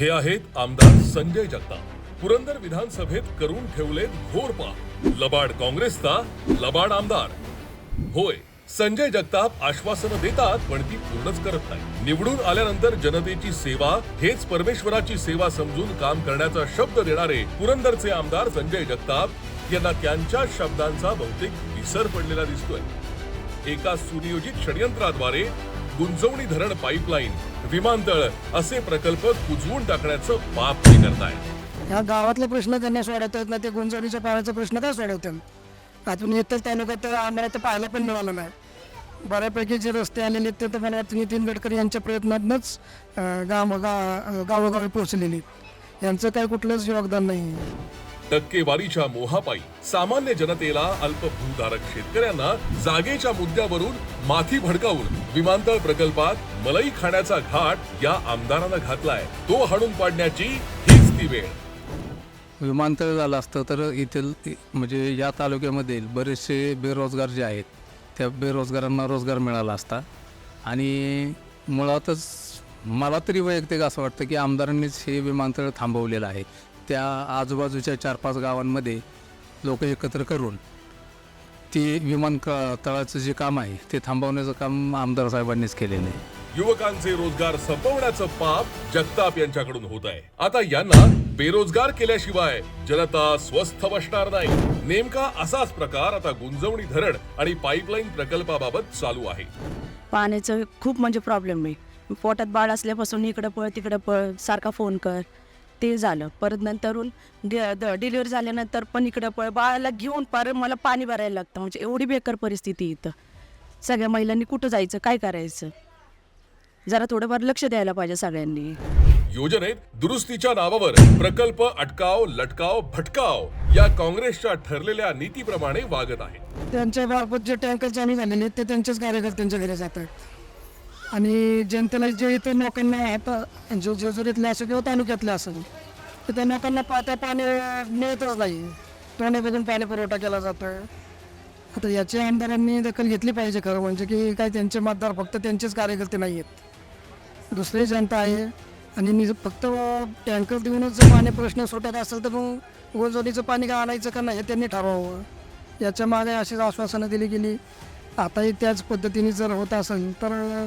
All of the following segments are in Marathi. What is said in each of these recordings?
हे आहेत आमदार संजय जगताप. पुरंदर विधानसभेत करून ठेवलेत घोरपा लबाड काँग्रेसचा लबाड आमदार. होय संजय जगताप आश्वासनं देतात पण ती पूर्णच करत नाही. निवडून आल्यानंतर जनतेची सेवा हेच परमेश्वराची सेवा समजून काम करण्याचा शब्द देणारे पुरंदरचे आमदार संजय जगताप यांना त्यांच्या शब्दांचा बहुतेक विसर पडलेला दिसतोय. एका सुनियोजित षडयंत्राद्वारे गुंजवणी धरण पाईपलाईन विमानतळ असे प्रकल्प कुजवून टाकण्याचं पाप ते करतायत ह्या गावातले प्रश्न त्यांना सोडवतात ना ते गुंजवणीच्या पाण्याचा प्रश्न काय सोडवतात? अजून येतच तालुक्यात तर आम्हाला तर पाहायला पण मिळालं नाही. बऱ्यापैकी जे रस्ते आलेले ते तर मला नितीन गडकरी यांच्या प्रयत्नातूनच गाव गा गावोगावी पोहोचलेली. आहेत. यांचं काय कुठलंच योगदान नाही. टक्केवारीच्या मोहापायी सामान्य जनतेला अल्पभूधारक शेतकऱ्यांना जागेच्या मुद्द्यावरून माथी भडकावून विमानतळ प्रकल्पात मलई खाण्याचा घाट या आमदारानं घातलाय. तो हाणून पाडण्याची हीच ती वेळ. विमानतळ झालं असतं तर येथील म्हणजे या तालुक्यामध्ये बरेचसे बेरोजगार जे आहेत त्या बेरोजगारांना रोजगार मिळाला असता. आणि मुळातच मला तरी वैयक्तिक असं वाटतं की आमदारांनीच हे विमानतळ थांबवलेलं आहे. त्या आजूबाजूच्या चार पाच गावांमध्ये लोक एकत्र करून ते विमान क- तळाचं जे काम आहे ते थांबवण्याचं काम आमदार साहेबांनीच केलेलं आहे. युवकांचे रोजगार संपवण्याचं पाप जगताप यांच्याकडून होत आहे. आता यांना बेरोजगार केल्याशिवाय जनता स्वस्थ बसणार नाही. नेमका असाच प्रकार आता गुंजवणी धरण आणि पाईपलाईन प्रकल्पाबाबत चालू आहे. पाण्याचं खूप म्हणजे प्रॉब्लेम आहे. पोटात बाळ असल्यापासून इकडं पळ तिकडं पळ सारखा फोन कर. ते झालं. परत नंतरून डिलिव्हरी झाल्यानंतर पण इकडं पळ बाळाला घेऊन पर मला पाणी भरायला लागतं. म्हणजे एवढी बेकार परिस्थिती इथं. सगळ्या महिलांनी कुठं जायचं काय करायचं? जरा थोडंफार लक्ष द्यायला पाहिजे सगळ्यांनी. योजनेत दुरुस्तीच्या नावावर प्रकल्प अटकाव लटकाव भटकाव या काँग्रेसच्या ठरलेल्या नीतीप्रमाणे वागत आहे त्यांच्या मार्फत जे टँकर चालू झालेले ते त्यांच्याच कार्यकर्त्यांच्या घरी जातात. आणि जनतेला जे इथे लोकांना आहेत जो जेजुरीतले असो किंवा तालुक्यातले असेल तर त्या लोकांना पाहता पाणी मिळतच नाही. तोंडापासून पाणी पुरवठा केला जातो. आता याच्या आमदारांनी दखल घेतली पाहिजे खरं म्हणजे की काय त्यांचे मतदार फक्त त्यांचेच कार्यकर्ते नाही आहेत. दुसरी जनता आहे आणि नि फक्त टँकर देऊनच जर पाणी प्रश्न सुटत असेल तर मग गोजवडीचं पाणी का आणायचं का नाही हे त्यांनी ठरवावं. याच्या मागे अशीच आश्वासनं दिली गेली. आताही त्याच पद्धतीने जर होत असेल तर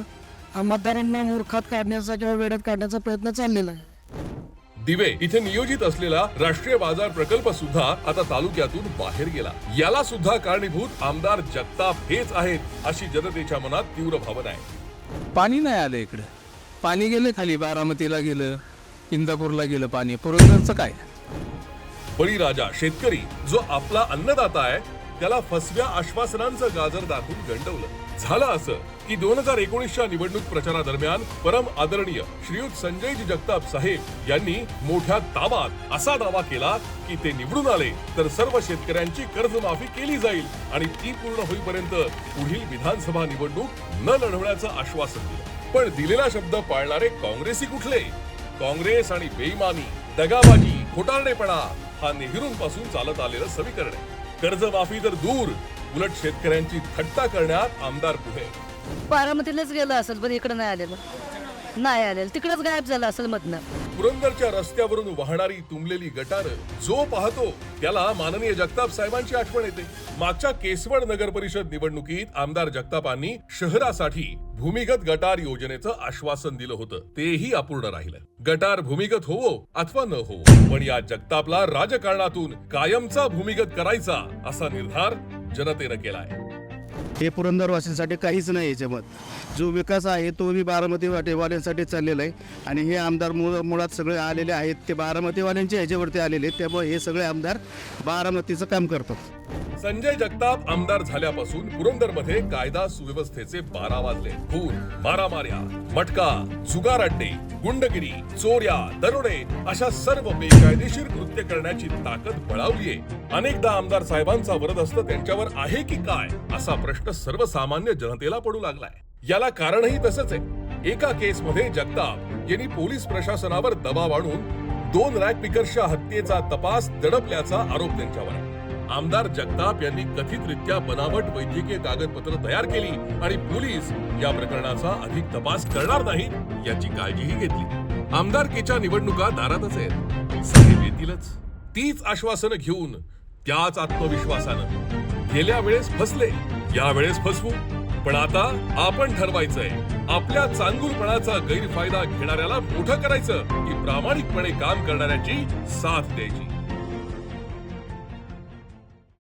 मतदारांना मूर्खात काढण्याचा किंवा वेड्यात काढण्याचा प्रयत्न चाललेला आहे. दिवे इथे नियोजित असलेला राष्ट्रीय बाजार प्रकल्प सुद्धा आता तालुक्यातून बाहेर गेला. याला सुद्धा कारणीभूत आमदार जगताप हेच आहेत अशी जनतेच्या मनात तीव्र भावना आहे. पाणी नाही आलं इकडं. पाणी गेलं खाली बारामतीला गेलं इंदापूरला गेलं पाणी. पुरंदरचं काय? बळीराजा शेतकरी जो आपला अन्नदाता आहे त्याला फसव्या आश्वासनांचं गाजर दाखवून गंडवलं. झालं असं की दोन हजार एकोणीसच्या निवडणूक प्रचारादरम्यान परम आदरणीय श्रीयुत संजयजी जगताप साहेब यांनी मोठ्या दाबात असा दावा केला की ते निवडून आले तर सर्व शेतकऱ्यांची कर्जमाफी केली जाईल आणि ती पूर्ण होईपर्यंत पुढील विधानसभा निवडणूक न लढवण्याचं आश्वासन दिलं. पण दिलेला शब्द पाळणारे काँग्रेसी कुठले? काँग्रेस आणि बेईमानी दगाबाजी खोटारडेपणा हा नेहरूंपासून चालत आलेलं समीकरण आहे. कर्जमाफी तर दूर उलट शेतकऱ्यांची थट्टा करण्यात आमदार पुढे. बारामतीलाच गेलं असेल पण इकडं नाही आलेलं. नाही आलेलं. तिकडंच गायब झालं असेल मधनं. पुरंदरच्या रस्त्यावरून वाहणारी तुंबलेली गटार जो पाहतो त्याला माननीय जगताप साहेबांची आठवण येते. मागच्या केसवड नगर परिषद निवडणुकीत आमदार जगतापांनी शहरासाठी भूमिगत गटार योजनेचं आश्वासन दिलं होतं. तेही अपूर्ण राहिलं. गटार भूमिगत होवो अथवा न होवो पण या जगतापला राजकारणातून कायमचा भूमिगत करायचा असा निर्धार जनतेनं केलाय. हे पुरंदरवासींसाठी काहीच नाही याच्यामध्ये जो विकास आहे तो मी बारामती वाटेवाल्यांसाठी चाललेला आहे. आणि हे आमदार मुळ मुळात सगळे आलेले आहेत. ते बारामतीवाल्यांच्या ह्याच्यावरती आलेले आहेत. त्यामुळे हे सगळे आमदार बारामतीचं काम करतात. संजय जगताप आमदार झाल्यापासून पुरंदरमध्ये कायदा सुव्यवस्थेचे बारा वाजले. खून मारामाऱ्या मटका जुगार अड्डे गुंडगिरी चोऱ्या दरोडे अशा सर्व बेकायदेशीर कृत्य करण्याची ताकद बळावलीये अनेकदा आमदार साहेबांचा वरदहस्त त्यांच्यावर आहे की काय असा प्रश्न सर्वसामान्य जनतेला पडू लागलाय. याला कारणही तसंच आहे. एका केसमध्ये जगताप यांनी पोलीस प्रशासनावर दबाव आणून दोन रॅक पिकर्सच्या हत्येचा तपास दडपल्याचा आरोप त्यांच्यावर आहे. आमदार जगताप यांनी कथितरित्या बनावट वैद्यकीय कागदपत्र तयार केली आणि पोलीस या प्रकरणाचा अधिक तपास करणार नाही याची काळजीही घेतली. आमदारकीच्या निवडणुका दारातच आहेत. साहेब येतीलच. तीच आश्वासनं घेऊन त्याच आत्मविश्वासानं. गेल्या वेळेस फसले या वेळेस फसवू. पण आता आपण ठरवायचंय. आपल्या चांगुलपणाचा गैरफायदा घेणाऱ्याला मोठं करायचं की प्रामाणिकपणे काम करणाऱ्याची साथ द्यायची.